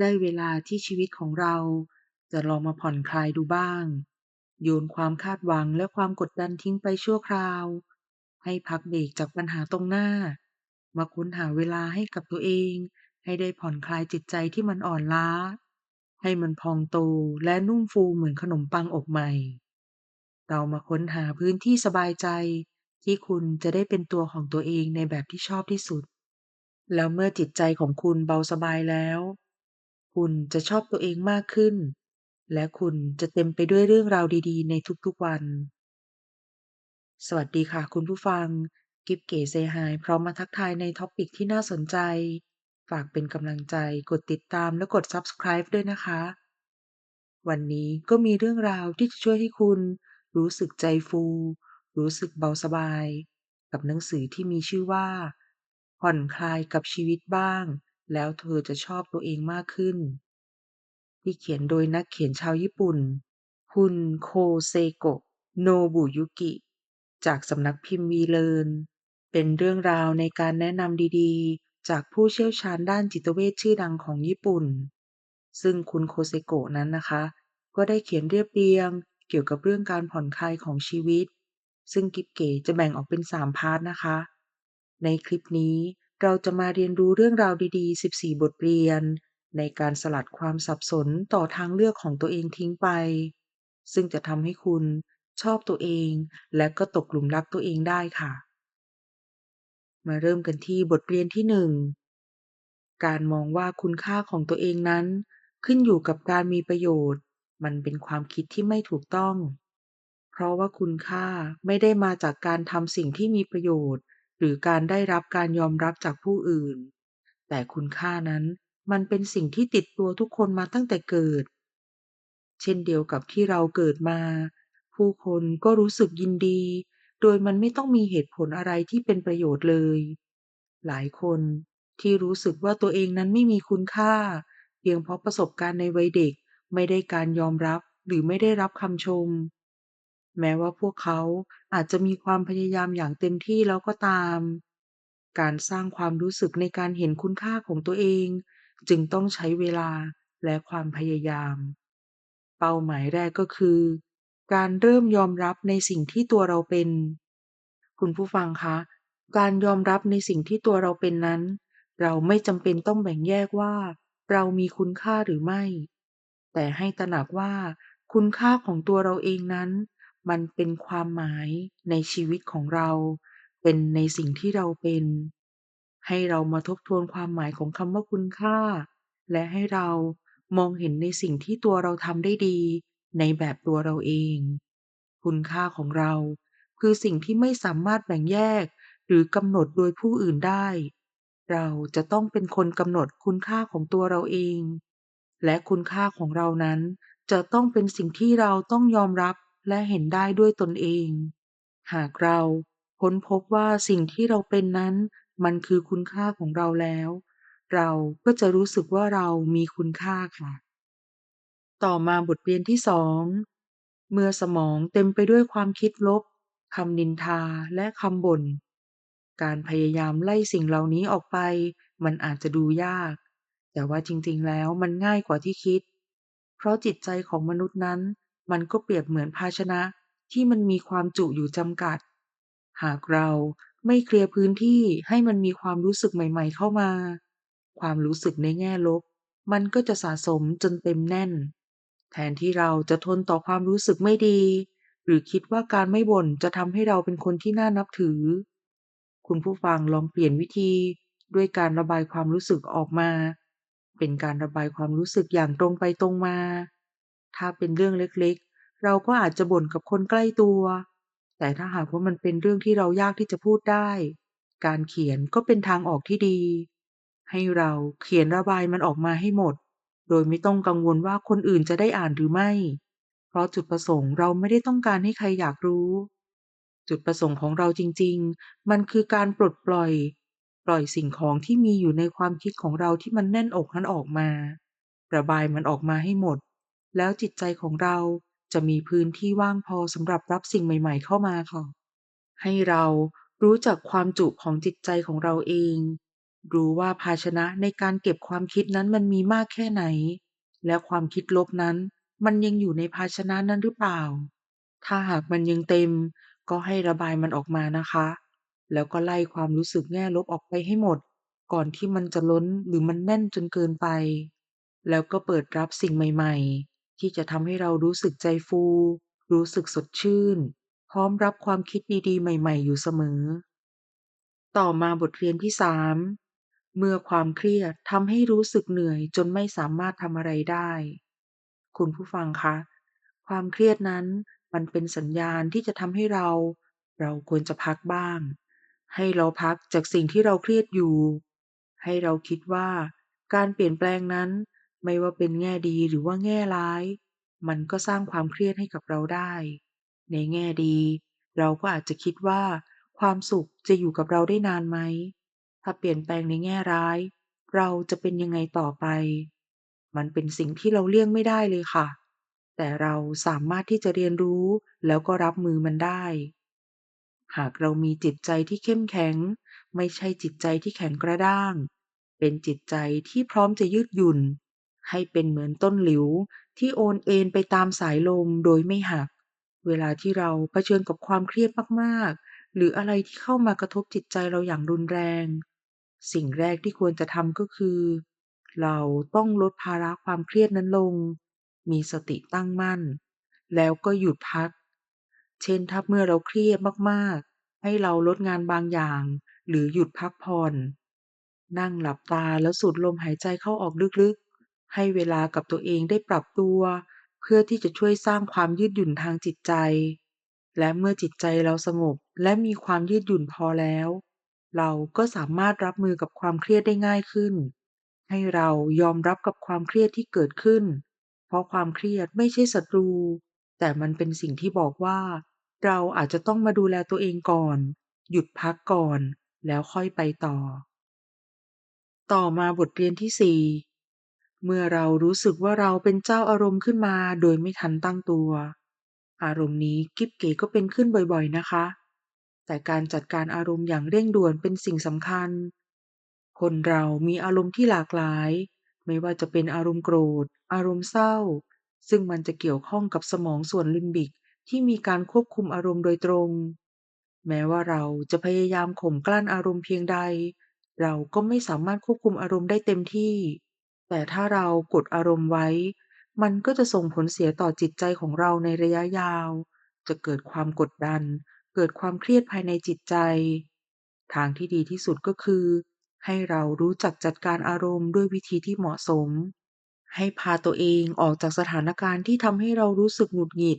ได้เวลาที่ชีวิตของเราจะลองมาผ่อนคลายดูบ้าง โยนความคาดหวังและความกดดันทิ้งไปชั่วคราว ให้พักเบรกจากปัญหาตรงหน้า มาค้นหาเวลาให้กับตัวเอง ให้ได้ผ่อนคลายจิตใจที่มันอ่อนล้า ให้มันพองโตและนุ่มฟูเหมือนขนมปังอบใหม่ เรามาค้นหาพื้นที่สบายใจ ที่คุณจะได้เป็นตัวของตัวเองในแบบที่ชอบที่สุด แล้วเมื่อจิตใจของคุณเบาสบายแล้ว คุณจะชอบตัวเองมากขึ้น และคุณจะเต็มไปด้วยเรื่องราวดี ๆ ในทุก ๆ วัน สวัสดีค่ะคุณผู้ฟัง กิ๊บเก๋เซฮายพร้อมมาทักทายในท็อปิกที่น่าสนใจ ฝากเป็นกำลังใจ กดติดตามและกด Subscribe ด้วยนะคะ วันนี้ก็มีเรื่องราวที่จะช่วยให้คุณ รู้สึกใจฟู รู้สึกเบาสบาย กับหนังสือที่มีชื่อว่า ผ่อนคลายกับชีวิตบ้าง แล้วเธอจะชอบตัวเองมากขึ้น ที่เขียนโดยนักเขียนชาวญี่ปุ่นคุณโคเซโกะโนบุยุกิ จากสำนักพิมพ์วีเลร์นเป็นเรื่องราวในการแนะนำดีๆ จากผู้เชี่ยวชาญด้านจิตเวชชื่อดังของญี่ปุ่น ซึ่งคุณโคเซโกะนั้นนะคะ ก็ได้เขียนเรียบเรียงเกี่ยวกับเรื่องการผ่อนคลายของชีวิต ซึ่งกิบเก๋จะแบ่งออกเป็น 3 พาร์ทนะคะ ในคลิปนี้ เราจะมาเรียนรู้เรื่องราวดีๆ 14 บทเรียน ในการสลัดความสับสนต่อทางเลือกของตัวเองทิ้งไป ซึ่งจะทำให้คุณชอบตัวเอง และก็ตกหลุมรักตัวเองได้ค่ะ มาเริ่มกันที่บทเรียนที่ 1 การมองว่าคุณค่าของตัวเองนั้น ขึ้นอยู่กับการมีประโยชน์ มันเป็นความคิดที่ไม่ถูกต้อง เพราะว่าคุณค่าไม่ได้มาจากการทำสิ่งที่มีประโยชน์ หรือการได้รับการยอมรับจากผู้อื่น แต่คุณค่านั้นมันเป็นสิ่งที่ติดตัวทุกคนมาตั้งแต่เกิด เช่นเดียวกับที่เราเกิดมา ผู้คนก็รู้สึกยินดี โดยมันไม่ต้องมีเหตุผลอะไรที่เป็นประโยชน์เลย หลายคนที่รู้สึกว่าตัวเองนั้นไม่มีคุณค่า เพียงเพราะประสบการณ์ในวัยเด็กไม่ได้การยอมรับหรือไม่ได้รับคำชม แม้ว่าพวกเขาอาจจะมีความพยายามอย่างเต็มที่แล้วก็ตาม การสร้างความรู้สึกในการเห็นคุณค่าของตัวเอง จึงต้องใช้เวลาและความพยายาม เป้าหมายแรกก็คือ การเริ่มยอมรับในสิ่งที่ตัวเราเป็น คุณผู้ฟังคะ การยอมรับในสิ่งที่ตัวเราเป็นนั้น เราไม่จำเป็นต้องแบ่งแยกว่า เรามีคุณค่าหรือไม่ แต่ให้ตระหนักว่าคุณค่าของตัวเราเองนั้น มันเป็นความหมายในชีวิตของเรา เป็นในสิ่งที่เราเป็น ให้เรามาทบทวนความหมายของคำว่าคุณค่า และให้เรามองเห็นในสิ่งที่ตัวเราทำได้ดี ในแบบตัวเราเอง คุณค่าของเรา คือสิ่งที่ไม่สามารถแบ่งแยก หรือกำหนดโดยผู้อื่นได้ เราจะต้องเป็นคนกำหนดคุณค่าของตัวเราเอง และคุณค่าของเรานั้นจะต้องเป็นสิ่งที่เราต้องยอมรับ และเห็นได้ด้วยตนเอง หากเราค้นพบว่าสิ่งที่เราเป็นนั้น มันคือคุณค่าของเราแล้ว เราก็จะรู้สึกว่าเรามีคุณค่าค่ะ ต่อมาบทเรียนที่2เมื่อสมองเต็มไปด้วยความคิดลบคำนินทาและคำบ่น การพยายามไล่สิ่งเหล่านี้ออกไป มันอาจจะดูยาก แต่ว่าจริงๆแล้วมันง่ายกว่าที่คิด เพราะจิตใจของมนุษย์นั้น มันก็เปรียบเหมือนภาชนะที่มันมีความจุอยู่จำกัด หากเราไม่เคลียร์พื้นที่ให้มันมีความรู้สึกใหม่ ๆ เข้ามา ความรู้สึกในแง่ลบ มันก็จะสะสมจนเต็มแน่น แทนที่เราจะทนต่อความรู้สึกไม่ดี หรือคิดว่าการไม่บ่นจะทำให้เราเป็นคนที่น่านับถือ คุณผู้ฟังลองเปลี่ยนวิธีด้วยการระบายความรู้สึกออกมา เป็นการระบายความรู้สึกอย่างตรงไปตรงมา ถ้าเป็นเรื่องเล็กๆ เราก็อาจจะบ่นกับคนใกล้ตัว แต่ถ้าหากว่ามันเป็นเรื่องที่เรายากที่จะพูดได้ การเขียนก็เป็นทางออกที่ดี ให้เราเขียนระบายมันออกมาให้หมด โดยไม่ต้องกังวลว่าคนอื่นจะได้อ่านหรือไม่ เพราะจุดประสงค์เราไม่ได้ต้องการให้ใครอยากรู้ จุดประสงค์ของเราจริง ๆ มันคือการปลดปล่อย ปล่อยสิ่งของที่มีอยู่ในความคิดของเราที่มันแน่นอกนั้นออกมา ระบายมันออกมาให้หมด แล้วจิตใจของเรา จะมีพื้นที่ว่างพอสำหรับรับสิ่งใหม่ ๆ เข้ามาค่ะ ให้เรารู้จักความจุของจิตใจของเราเอง รู้ว่าภาชนะในการเก็บความคิดนั้นมันมีมากแค่ไหน และความคิดลบนั้น มันยังอยู่ในภาชนะนั้นหรือเปล่า ถ้าหากมันยังเต็ม ก็ให้ระบายมันออกมานะคะ แล้วก็ไล่ความรู้สึกแง่ลบออกไปให้หมด ก่อนที่มันจะล้นหรือมันแน่นจนเกินไป แล้วก็เปิดรับสิ่งใหม่ ๆ ที่จะทำให้เรารู้สึกใจฟู รู้สึกสดชื่น พร้อมรับความคิดดีๆ ใหม่ๆ อยู่เสมอ ต่อมาบทเรียนที่ 3 เมื่อความเครียดทำให้รู้สึกเหนื่อยจนไม่สามารถทำอะไรได้ คุณผู้ฟังคะ ความเครียดนั้นมันเป็นสัญญาณที่จะทำให้เรา เราควรจะพักบ้าง ให้เราพักจากสิ่งที่เราเครียดอยู่ ให้เราคิดว่า การเปลี่ยนแปลงนั้น ไม่ว่าเป็นแง่ดีหรือว่าแง่ร้าย มันก็สร้างความเครียดให้กับเราได้ ในแง่ดี เราก็อาจจะคิดว่า ความสุขจะอยู่กับเราได้นานไหม ถ้าเปลี่ยนแปลงในแง่ร้าย เราจะเป็นยังไงต่อไป มันเป็นสิ่งที่เราเลี่ยงไม่ได้เลยค่ะ แต่เราสามารถที่จะเรียนรู้แล้วก็รับมือมันได้ หากเรามีจิตใจที่เข้มแข็ง ไม่ใช่จิตใจที่แข็งกระด้าง เป็นจิตใจที่พร้อมจะยืดหยุ่น ให้เป็นเหมือนต้นหลิวที่โอนเอ็นไปตามสายลมโดยไม่หัก เวลาที่เราเผชิญกับความเครียดมากๆ หรืออะไรที่เข้ามากระทบจิตใจเราอย่างรุนแรง สิ่งแรกที่ควรจะทำก็คือ เราต้องลดภาระความเครียดนั้นลง มีสติตั้งมั่น แล้วก็หยุดพัก เช่นถ้าเมื่อเราเครียดมากๆ ให้เราลดงานบางอย่าง หรือหยุดพักผ่อน นั่งหลับตาแล้วสูดลมหายใจเข้าออกลึกๆ ให้เวลากับตัวเองได้ปรับตัว เพื่อที่จะช่วยสร้างความยืดหยุ่นทางจิตใจ และเมื่อจิตใจเราสงบและมีความยืดหยุ่นพอแล้ว เราก็สามารถรับมือกับความเครียดได้ง่ายขึ้น ให้เรายอมรับกับความเครียดที่เกิดขึ้น เพราะความเครียดไม่ใช่ศัตรู แต่มันเป็นสิ่งที่บอกว่า เราอาจจะต้องมาดูแลตัวเองก่อน หยุดพักก่อน แล้วค่อยไปต่อ ต่อมาบทเรียนที่4 เมื่อเรารู้สึกว่าเราเป็นเจ้าอารมณ์ขึ้นมาโดยไม่ทันตั้งตัว อารมณ์นี้กิ๊บเก๋ก็เป็นขึ้นบ่อยๆนะคะ แต่การจัดการอารมณ์อย่างเร่งด่วนเป็นสิ่งสำคัญ คนเรามีอารมณ์ที่หลากหลาย ไม่ว่าจะเป็นอารมณ์โกรธ อารมณ์เศร้า ซึ่งมันจะเกี่ยวข้องกับสมองส่วนลิมบิกที่มีการควบคุมอารมณ์โดยตรง แม้ว่าเราจะพยายามข่มกลั้นอารมณ์เพียงใด เราก็ไม่สามารถควบคุมอารมณ์ได้เต็มที่ แต่ถ้าเรากดอารมณ์ไว้ มันก็จะส่งผลเสียต่อจิตใจของเราในระยะยาว จะเกิดความกดดัน เกิดความเครียดภายในจิตใจ ทางที่ดีที่สุดก็คือ ให้เรารู้จักจัดการอารมณ์ด้วยวิธีที่เหมาะสม ให้พาตัวเองออกจากสถานการณ์ที่ทำให้เรารู้สึกหงุดหงิด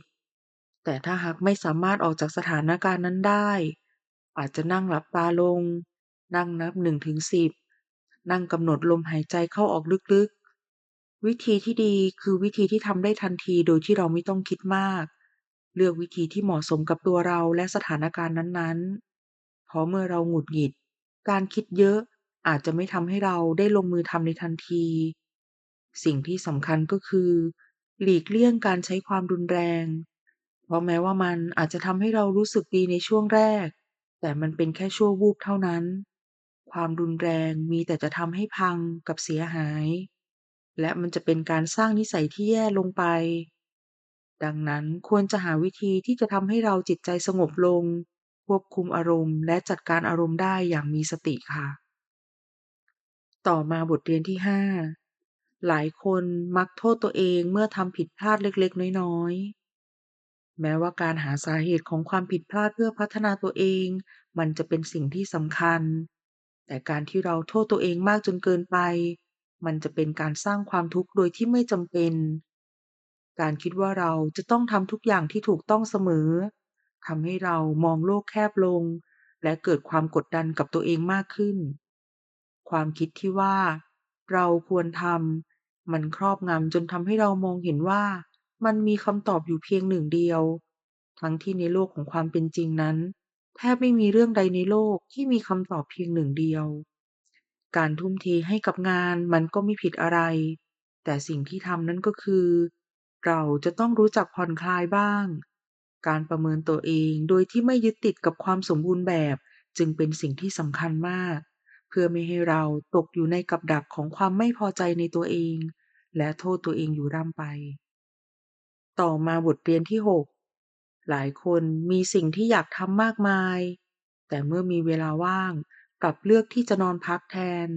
แต่ถ้าหากไม่สามารถออกจากสถานการณ์นั้นได้ อาจจะนั่งหลับตาลง นั่งนับ1-10นั่งถึงสิบ นั่งกำหนดลมหายใจเข้าออกลึกๆ วิธีที่ดีคือวิธีที่ทำได้ทันทีโดยที่เราไม่ต้องคิดมาก เลือกวิธีที่เหมาะสมกับตัวเราและสถานการณ์นั้นๆ เพราะเมื่อเราหงุดหงิด การคิดเยอะอาจจะไม่ทำให้เราได้ลงมือทำในทันที สิ่งที่สำคัญก็คือ หลีกเลี่ยงการใช้ความรุนแรง เพราะแม้ว่ามันอาจจะทำให้เรารู้สึกดีในช่วงแรก แต่มันเป็นแค่ชั่ววูบเท่านั้น ความรุนแรงมีแต่จะทำให้พังกับเสียหาย และมันจะเป็นการสร้างนิสัยที่แย่ลงไป ดังนั้นควรจะหาวิธีที่จะทำให้เราจิตใจสงบลง ควบคุมอารมณ์ และจัดการอารมณ์ได้อย่างมีสติค่ะ ต่อมาบทเรียนที่ 5 หลายคนมักโทษตัวเองเมื่อทำผิดพลาดเล็กๆ น้อยๆแม้ว่าการหาสาเหตุของความผิดพลาดเพื่อพัฒนาตัวเอง มันจะเป็นสิ่งที่สำคัญ แต่การที่เราโทษตัวเองมากจนเกินไป มันจะเป็นการสร้างความทุกข์โดยที่ไม่จำเป็น การคิดว่าเราจะต้องทำทุกอย่างที่ถูกต้องเสมอทำให้เรามองโลกแคบลง และเกิดความกดดันกับตัวเองมากขึ้น ความคิดที่ว่า เราควรทำมันครอบงำจนทำให้เรามองเห็นว่ามันมีคำตอบอยู่เพียงหนึ่งเดียว ทั้งที่ในโลกของความเป็นจริงนั้น แทบไม่มีเรื่องใดในโลกที่มีคำตอบเพียงหนึ่งเดียว การทุ่มเทให้กับงานมันก็ไม่ผิดอะไร แต่สิ่งที่ทำนั้นก็คือ เราจะต้องรู้จักผ่อนคลายบ้าง การประเมินตัวเองโดยที่ไม่ยึดติดกับความสมบูรณ์แบบจึงเป็นสิ่งที่สำคัญมาก เพื่อไม่ให้เราตกอยู่ในกับดักของความไม่พอใจในตัวเอง และโทษตัวเองอยู่ร่ำไป ต่อมาบทเรียนที่ 6 หลายคนมีสิ่งที่อยากทำมากมาย แต่เมื่อมีเวลาว่างกลับเลือกที่จะนอนพักแทน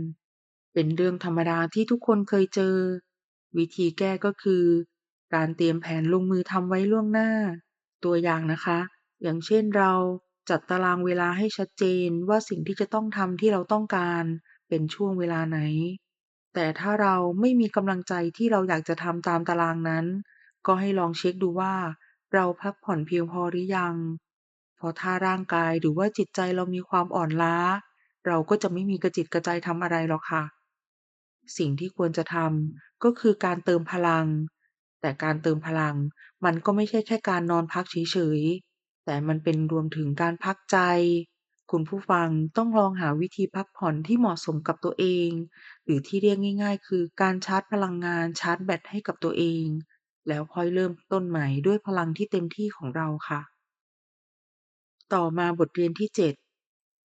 เป็นเรื่องธรรมดาที่ทุกคนเคยเจอ วิธีแก้ก็คือ การเตรียมแผนลงมือทำไว้ล่วงหน้า ตัวอย่างนะคะ อย่างเช่นเราจัดตารางเวลาให้ชัดเจนว่าสิ่งที่จะต้องทำที่เราต้องการเป็นช่วงเวลาไหน แต่ถ้าเราไม่มีกำลังใจที่เราอยากจะทำตามตารางนั้น ก็ให้ลองเช็คดูว่า เราพักผ่อนเพียงพอหรือยัง เพราะถ้าร่างกายหรือว่าจิตใจเรามีความอ่อนล้า เราก็จะไม่มีกระจิตกระใจทำอะไรหรอกค่ะ สิ่งที่ควรจะทำก็คือการเติมพลัง แต่การเติมพลังมันก็ไม่ใช่แค่การนอนพักเฉยๆ แต่มันเป็นรวมถึงการพักใจ คุณผู้ฟังต้องลองหาวิธีพักผ่อนที่เหมาะสมกับตัวเอง หรือที่เรียกง่าย ๆ คือการชาร์จพลังงานชาร์จแบตให้กับตัวเอง แล้วค่อยเริ่มต้นใหม่ด้วยพลังที่เต็มที่ของเราค่ะ ต่อมาบทเรียนที่ 7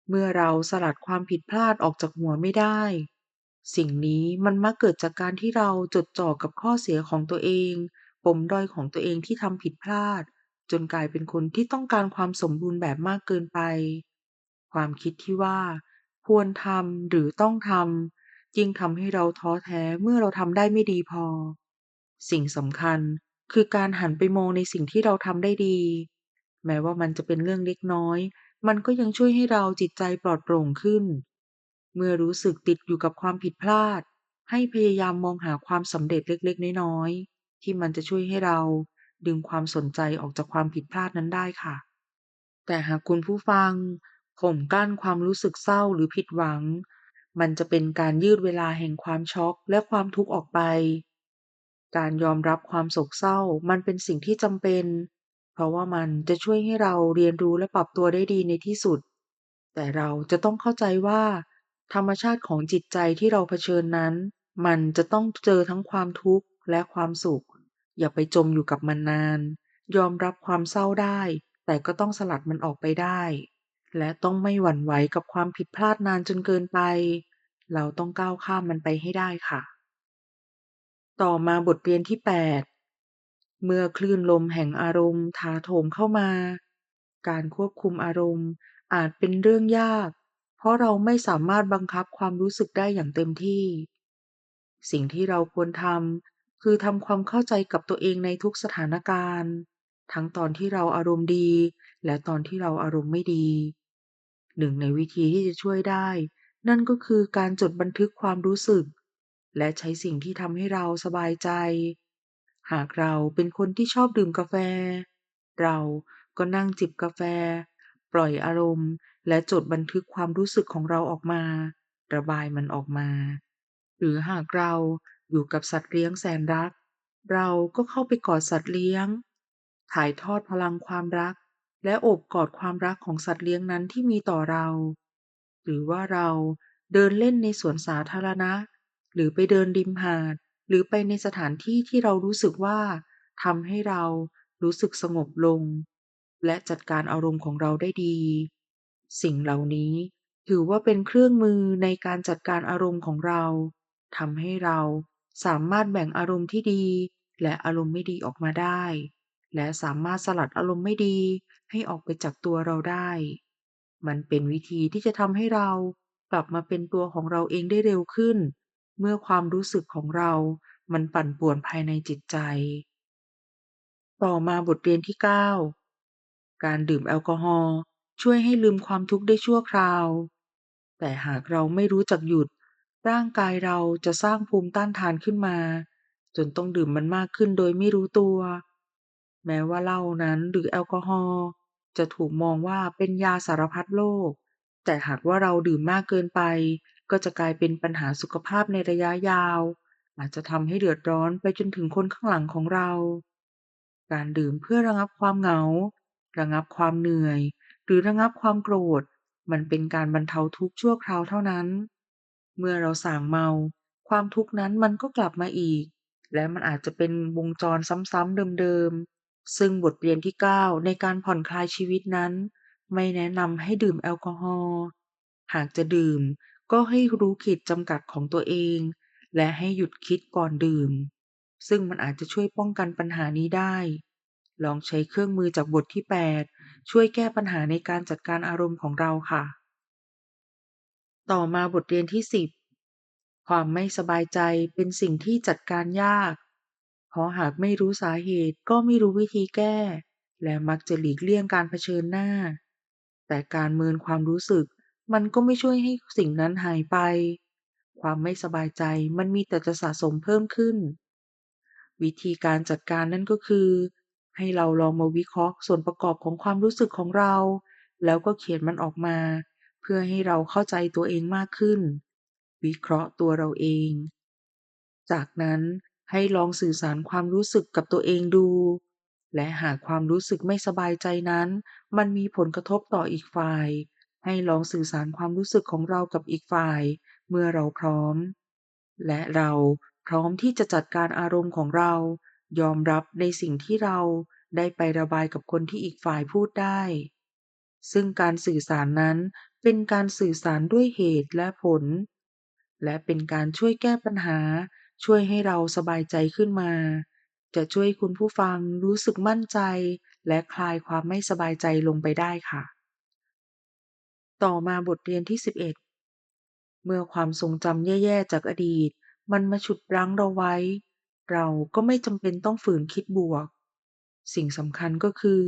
เมื่อเราสลัดความผิดพลาดออกจากหัวไม่ได้ สิ่งนี้มันมักเกิดจากการที่เราจดจ่อกับข้อเสียของตัวเอง ปมด้อยของตัวเองที่ทำผิดพลาด จนกลายเป็นคนที่ต้องการความสมบูรณ์แบบมากเกินไป ความคิดที่ว่า ควรทำหรือต้องทำยิ่งทำให้เราท้อแท้เมื่อเราทำได้ไม่ดีพอ สิ่งสำคัญคือการหันไปมองในสิ่งที่เราทำได้ดี แม้ว่ามันจะเป็นเรื่องเล็กน้อย มันก็ยังช่วยให้เราจิตใจปลอดโปร่งขึ้น เมื่อรู้สึกติดอยู่กับความผิดพลาด ให้พยายามมองหาความสำเร็จเล็กๆ น้อยๆ ที่มันจะช่วยให้เราดึงความสนใจออกจากความผิดพลาดนั้นได้ค่ะ แต่หากคุณผู้ฟังข่มกลั้นความรู้สึกเศร้าหรือผิดหวัง มันจะเป็นการยืดเวลาแห่งความช็อกและความทุกข์ออกไป การยอมรับความโศกเศร้ามันเป็นสิ่งที่จำเป็น เพราะว่ามันจะช่วยให้เราเรียนรู้และปรับตัวได้ดีในที่สุด แต่เราจะต้องเข้าใจว่า ธรรมชาติของจิตใจที่เราเผชิญนั้น มันจะต้องเจอทั้งความทุกข์และความสุข อย่าไปจมอยู่กับมันนาน ยอมรับความเศร้าได้ แต่ก็ต้องสลัดมันออกไปได้ และต้องไม่หวั่นไหวกับความผิดพลาดนานจนเกินไป เราต้องก้าวข้ามมันไปให้ได้ค่ะ ต่อมาบทเรียนที่8เมื่อคลื่นลมแห่งอารมณ์ถาโถมเข้ามา การควบคุมอารมณ์อาจเป็นเรื่องยาก เพราะเราไม่สามารถบังคับความรู้สึกได้อย่างเต็มที่ สิ่งที่เราควรทำคือทำความเข้าใจกับตัวเองในทุกสถานการณ์ ทั้งตอนที่เราอารมณ์ดี และตอนที่เราอารมณ์ไม่ดี หนึ่งในวิธีที่จะช่วยได้ นั่นก็คือการจดบันทึกความรู้สึก และใช้สิ่งที่ทำให้เราสบายใจ หากเราเป็นคนที่ชอบดื่มกาแฟ เราก็นั่งจิบกาแฟ ปล่อยอารมณ์ และจดบันทึกความรู้สึกของเราออกมา ระบายมันออกมา หรือหากเราอยู่กับสัตว์เลี้ยงแสนรัก เราก็เข้าไปกอดสัตว์เลี้ยง ถ่ายทอดพลังความรัก และโอบกอดความรักของสัตว์เลี้ยงนั้นที่มีต่อเรา หรือว่าเราเดินเล่นในสวนสาธารณะ หรือไปเดินริมหาด หรือไปในสถานที่ที่เรารู้สึกว่าทำให้เรารู้สึกสงบลง และจัดการอารมณ์ของเราได้ดี สิ่งเหล่านี้ถือว่าเป็นเครื่องมือในการจัดการอารมณ์ของเราทำให้เราสามารถแบ่งอารมณ์ที่ดี และอารมณ์ไม่ดีออกมาได้ และสามารถสลัดอารมณ์ไม่ดีให้ออกไปจากตัวเราได้ มันเป็นวิธีที่จะทำให้เรากลับมาเป็นตัวของเราเองได้เร็วขึ้น เมื่อความรู้สึกของเรามันปั่นป่วนภายในจิตใจ ต่อมาบทเรียนที่ 9 การดื่มแอลกอฮอล์ช่วยให้ลืมความทุกข์ได้ชั่วคราว แต่หากเราไม่รู้จักหยุด ร่างกายเราจะสร้างภูมิต้านทานขึ้นมา จนต้องดื่มมันมากขึ้นโดยไม่รู้ตัว แม้ว่าเหล้านั้นหรือแอลกอฮอล์จะถูกมองว่าเป็นยาสารพัดโรคแต่หากว่าเราดื่มมากเกินไป ก็จะกลายเป็นปัญหาสุขภาพในระยะยาว อาจจะทำให้เดือดร้อนไปจนถึงคนข้างหลังของเรา การดื่มเพื่อระงับความเหงา ระงับความเหนื่อย หรือระงับความโกรธ มันเป็นการบรรเทาทุกข์ชั่วคราวเท่านั้น เมื่อเราส่างเมา ความทุกข์นั้นมันก็กลับมาอีก และมันอาจจะเป็นวงจรซ้ำๆเดิมๆ ซึ่งบทเรียนที่ 9 ในการผ่อนคลายชีวิตนั้น ไม่แนะนำให้ดื่มแอลกอฮอล์ หากจะดื่ม ก็ให้รู้ขีดจำกัดของตัวเอง และให้หยุดคิดก่อนดื่ม ซึ่งมันอาจจะช่วยป้องกันปัญหานี้ได้ ลองใช้เครื่องมือจากบทที่ 8 ช่วยแก้ปัญหาในการจัดการอารมณ์ของเราค่ะ ต่อมาบทเรียนที่ 10 ความไม่สบายใจเป็นสิ่งที่จัดการยาก เพราะหากไม่รู้สาเหตุก็ไม่รู้วิธีแก้ และมักจะหลีกเลี่ยงการเผชิญหน้า แต่การเมินความรู้สึก มันก็ไม่ช่วยให้สิ่งนั้นหายไป ความไม่สบายใจมันมีแต่จะสะสมเพิ่มขึ้น วิธีการจัดการนั่นก็คือ ให้เราลองมาวิเคราะห์ส่วนประกอบของความรู้สึกของเรา แล้วก็เขียนมันออกมา เพื่อให้เราเข้าใจตัวเองมากขึ้น วิเคราะห์ตัวเราเอง จากนั้นให้ลองสื่อสารความรู้สึกกับตัวเองดู และหากความรู้สึกไม่สบายใจนั้น มันมีผลกระทบต่ออีกฝ่าย ให้ลองสื่อสารความรู้สึกของเรากับอีกฝ่าย เมื่อเราพร้อม และเราพร้อมที่จะจัดการอารมณ์ของเรา ยอมรับในสิ่งที่เราได้ไประบายกับคนที่อีกฝ่ายพูดได้ ซึ่งการสื่อสารนั้นเป็นการสื่อสารด้วยเหตุและผล และเป็นการช่วยแก้ปัญหา ช่วยให้เราสบายใจขึ้นมา จะช่วยคุณผู้ฟังรู้สึกมั่นใจ และคลายความไม่สบายใจลงไปได้ค่ะ ต่อมาบทเรียนที่ 11 เมื่อความทรงจำแย่ๆ จากอดีต มันมาฉุดรั้งเราไว้ เราก็ไม่จำเป็นต้องฝืนคิดบวก สิ่งสำคัญก็คือ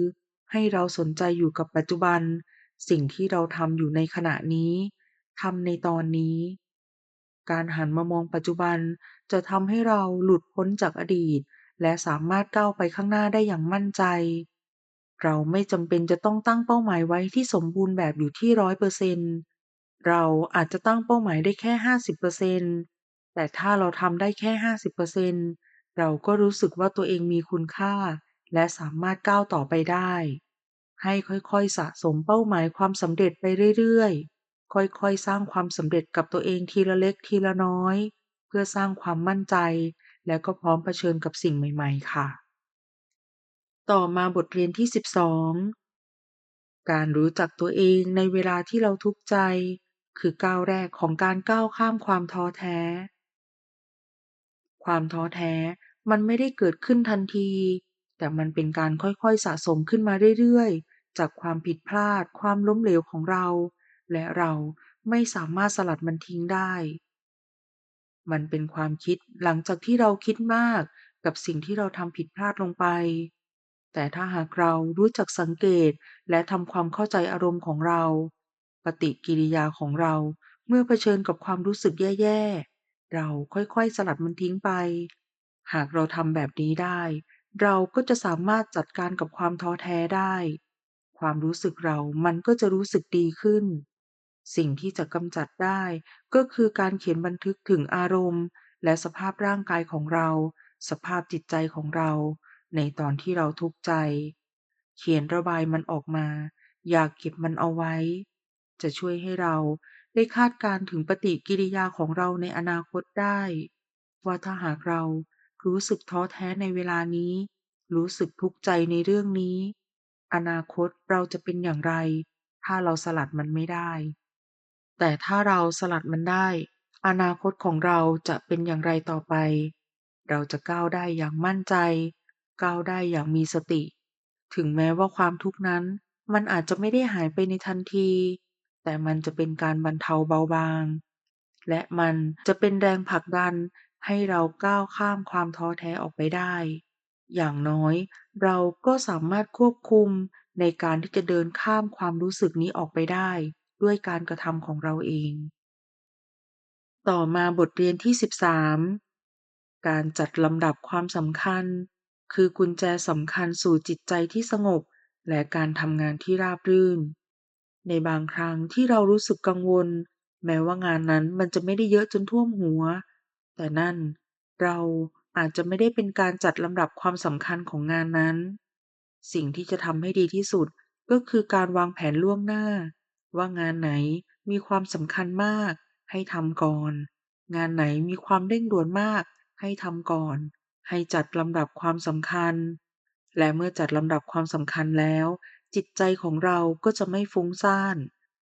ให้เราสนใจอยู่กับปัจจุบัน สิ่งที่เราทำอยู่ในขณะนี้ทำในตอนนี้ การหันมามองปัจจุบันจะทำให้เราหลุดพ้นจากอดีต และสามารถก้าวไปข้างหน้าได้อย่างมั่นใจ เราไม่จำเป็นจะต้องตั้งเป้าหมายไว้ที่สมบูรณ์แบบอยู่ที่100%เปอร์เซนเราอาจจะตั้งเป้าหมายได้แค่50%แต่ถ้าเราทำได้แค่50%เราก็รู้สึกว่าตัวเองมีคุณค่า และสามารถก้าวต่อไปได้ ให้ค่อยๆสะสมเป้าหมายความสำเร็จไปเรื่อยๆ ค่อยๆ สร้างความสำเร็จกับตัวเองทีละเล็กทีละน้อย เพื่อสร้างความมั่นใจ และก็พร้อมเผชิญกับสิ่งใหม่ ๆ ค่ะ ต่อมาบทเรียนที่ 12 การรู้จักตัวเองในเวลาที่เราทุกข์ใจ คือก้าวแรกของการก้าวข้ามความท้อแท้ ความท้อแท้มันไม่ได้เกิดขึ้นทันที แต่มันเป็นการค่อยๆสะสมขึ้นมาเรื่อยๆ จากความผิดพลาด ความล้มเหลวของเรา และเราไม่สามารถสลัดมันทิ้งได้ มันเป็นความคิดหลังจากที่เราคิดมากกับสิ่งที่เราทำผิดพลาดลงไป แต่ถ้าหากเรารู้จักสังเกตและทำความเข้าใจอารมณ์ของเรา ปฏิกิริยาของเราเมื่อเผชิญกับความรู้สึกแย่ๆ เราค่อยๆ สลัดมันทิ้งไป หากเราทำแบบนี้ได้ เราก็จะสามารถจัดการกับความท้อแท้ได้ ความรู้สึกเรามันก็จะรู้สึกดีขึ้น สิ่งที่จะกำจัดได้ ก็คือการเขียนบันทึกถึงอารมณ์ และสภาพร่างกายของเรา สภาพจิตใจของเรา ในตอนที่เราทุกข์ใจ เขียนระบายมันออกมา อย่าเก็บมันเอาไว้ จะช่วยให้เราได้คาดการณ์ถึงปฏิกิริยาของเราในอนาคตได้ ว่าถ้าหากเรารู้สึกท้อแท้ในเวลานี้ รู้สึกทุกข์ใจในเรื่องนี้ อนาคตเราจะเป็นอย่างไร ถ้าเราสลัดมันไม่ได้ แต่ถ้าเราสลัดมันได้ อนาคตของเราจะเป็นอย่างไรต่อไป เราจะก้าวได้อย่างมั่นใจ ก้าวได้อย่างมีสติ ถึงแม้ว่าความทุกข์นั้น มันอาจจะไม่ได้หายไปในทันที แต่มันจะเป็นการบรรเทาเบาบาง และมันจะเป็นแรงผลักดันให้เราก้าวข้ามความท้อแท้ออกไปได้ อย่างน้อยเราก็สามารถควบคุมในการที่จะเดินข้ามความรู้สึกนี้ออกไปได้ ด้วยการกระทำของเราเอง ต่อมาบทเรียนที่ 13 การจัดลำดับความสำคัญ คือกุญแจสำคัญสู่จิตใจที่สงบ และการทำงานที่ราบรื่น ในบางครั้งที่เรารู้สึกกังวล แม้ว่างานนั้นมันจะไม่ได้เยอะจนท่วมหัว แต่นั่นเราอาจจะไม่ได้เป็นการจัดลำดับความสำคัญของงานนั้น สิ่งที่จะทำให้ดีที่สุดก็คือการวางแผนล่วงหน้า ว่างานไหนมีความสำคัญมาก ให้ทำก่อน งานไหนมีความเร่งด่วนมาก ให้ทำก่อน ให้จัดลำดับความสำคัญ และเมื่อจัดลำดับความสำคัญแล้ว จิตใจของเราก็จะไม่ฟุ้งซ่าน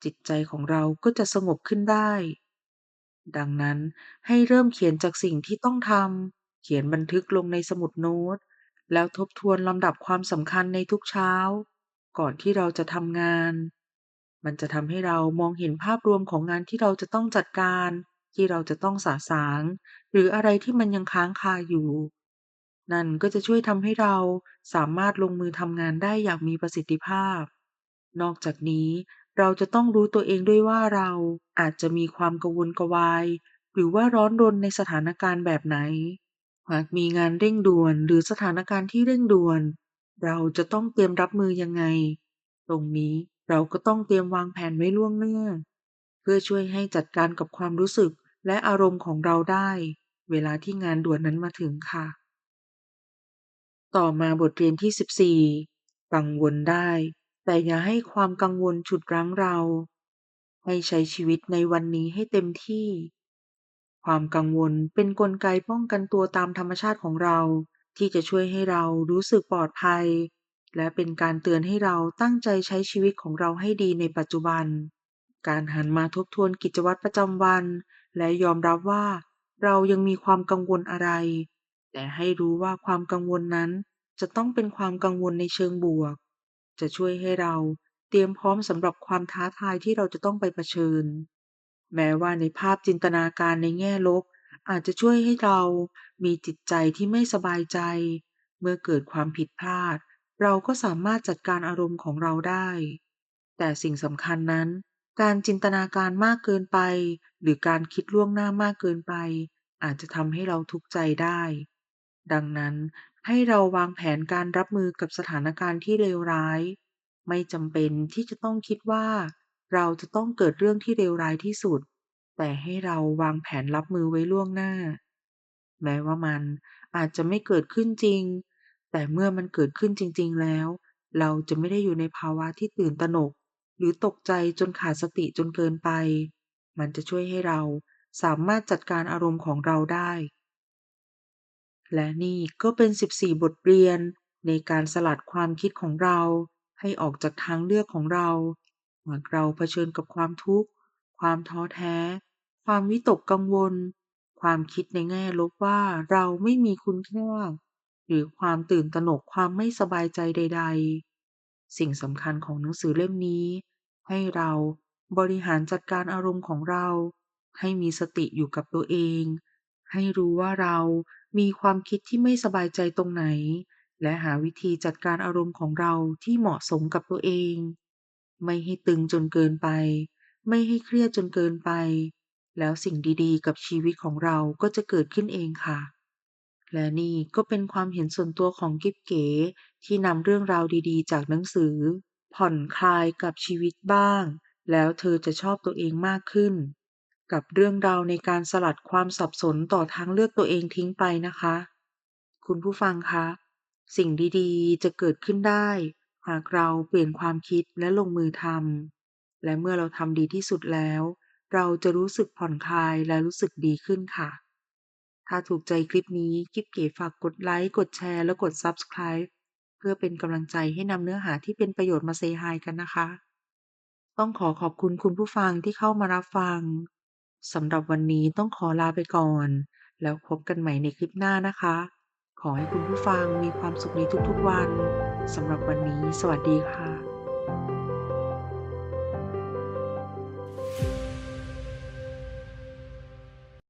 จิตใจของเราก็จะสงบขึ้นได้ ดังนั้นให้เริ่มเขียนจากสิ่งที่ต้องทำเขียนบันทึกลงในสมุดโน้ต แล้วทบทวนลำดับความสำคัญในทุกเช้า ก่อนที่เราจะทำงาน มันจะทำให้เรามองเห็นภาพรวมของงานที่เราจะต้องจัดการที่เราจะต้องสะสาง หรืออะไรที่มันยังค้างคาอยู่ นั่นก็จะช่วยทำให้เราสามารถลงมือทำงานได้อย่างมีประสิทธิภาพ นอกจากนี้เราจะต้องรู้ตัวเองด้วยว่าเราอาจจะมีความกังวลกวาย หรือว่าร้อนรนในสถานการณ์แบบไหน หากมีงานเร่งด่วนหรือสถานการณ์ที่เร่งด่วน เราจะต้องเตรียมรับมือยังไง ตรงนี้เราก็ต้องเตรียมวางแผนไว้ล่วงหน้า เพื่อช่วยให้จัดการกับความรู้สึกและอารมณ์ของเราได้ เวลาที่งานด่วนนั้นมาถึงค่ะ ต่อมาบทเรียนที่ 14 กังวลได้ แต่อย่าให้ความกังวลฉุดรั้งเรา ให้ใช้ชีวิตในวันนี้ให้เต็มที่ ความกังวลเป็นกลไกป้องกันตัวตามธรรมชาติของเราที่จะช่วยให้เรารู้สึกปลอดภัย และเป็นการเตือนให้เราตั้งใจใช้ชีวิตของเราให้ดีในปัจจุบัน การหันมาทบทวนกิจวัตรประจำวัน และยอมรับว่าเรายังมีความกังวลอะไร แต่ให้รู้ว่าความกังวลนั้นจะต้องเป็นความกังวลในเชิงบวก จะช่วยให้เราเตรียมพร้อมสำหรับความท้าทายที่เราจะต้องไปเผชิญ แม้ว่าในภาพจินตนาการในแง่ลบ อาจจะช่วยให้เรามีจิตใจที่ไม่สบายใจ เมื่อเกิดความผิดพลาด เราก็สามารถจัดการอารมณ์ของเราได้ แต่สิ่งสำคัญนั้น การจินตนาการมากเกินไป หรือการคิดล่วงหน้ามากเกินไป อาจจะทำให้เราทุกข์ใจได้ ดังนั้นให้เราวางแผนการรับมือกับสถานการณ์ที่เลวร้าย ไม่จำเป็นที่จะต้องคิดว่า เราจะต้องเกิดเรื่องที่เลวร้ายที่สุด แต่ให้เราวางแผนรับมือไว้ล่วงหน้า แม้ว่ามันอาจจะไม่เกิดขึ้นจริง แต่เมื่อมันเกิดขึ้นจริง ๆ แล้ว เราจะไม่ได้อยู่ในภาวะที่ตื่นตระหนก หรือตกใจจนขาดสติจนเกินไป มันจะช่วยให้เราสามารถจัดการอารมณ์ของเราได้ และนี่ก็เป็น 14 บทเรียนในการสลัดความคิดของเราให้ออกจากทางเลือกของเราหากเราเผชิญกับความทุกข์ ความท้อแท้ ความวิตกกังวล ความคิดในแง่ลบว่าเราไม่มีคุณค่า หรือความตื่นตระหนกความไม่สบายใจใด ๆ สิ่งสำคัญของหนังสือเล่มนี้ ให้เราบริหารจัดการอารมณ์ของเรา ให้มีสติอยู่กับตัวเอง ให้รู้ว่าเรา มีความคิดที่ไม่สบายใจตรงไหน และหาวิธีจัดการอารมณ์ของเราที่เหมาะสมกับตัวเอง ไม่ให้ตึงจนเกินไป ไม่ให้เครียดจนเกินไป แล้วสิ่งดีๆ กับชีวิตของเราก็จะเกิดขึ้นเองค่ะ และนี่ก็เป็นความเห็นส่วนตัวของกิ๊บเก๋ที่นำเรื่องราวดีๆ จากหนังสือ ผ่อนคลายกับชีวิตบ้าง แล้วเธอจะชอบตัวเองมากขึ้น กับเรื่องราวในการสลัดความสับสนต่อทางเลือกตัวเองทิ้งไปนะคะ คุณผู้ฟังคะ สิ่งดีๆ จะเกิดขึ้นได้ หากเราเปลี่ยนความคิดและลงมือทำและเมื่อเราทำดีที่สุดแล้ว เราจะรู้สึกผ่อนคลายและรู้สึกดีขึ้นค่ะ ถ้าถูกใจคลิปนี้กิ๊บเก๋ฝากกดไลค์กดแชร์และกด Subscribe เพื่อเป็นกำลังใจให้นำเนื้อหาที่เป็นประโยชน์มาเซย์ไฮกันนะคะ ต้องขอขอบคุณคุณผู้ฟังที่เข้ามารับฟัง สำหรับวันนี้ต้องขอลาไปก่อน แล้วพบกันใหม่ในคลิปหน้านะคะ ขอให้คุณผู้ฟังมีความสุขในทุกๆวัน สำหรับวันนี้ สวัสดีค่ะ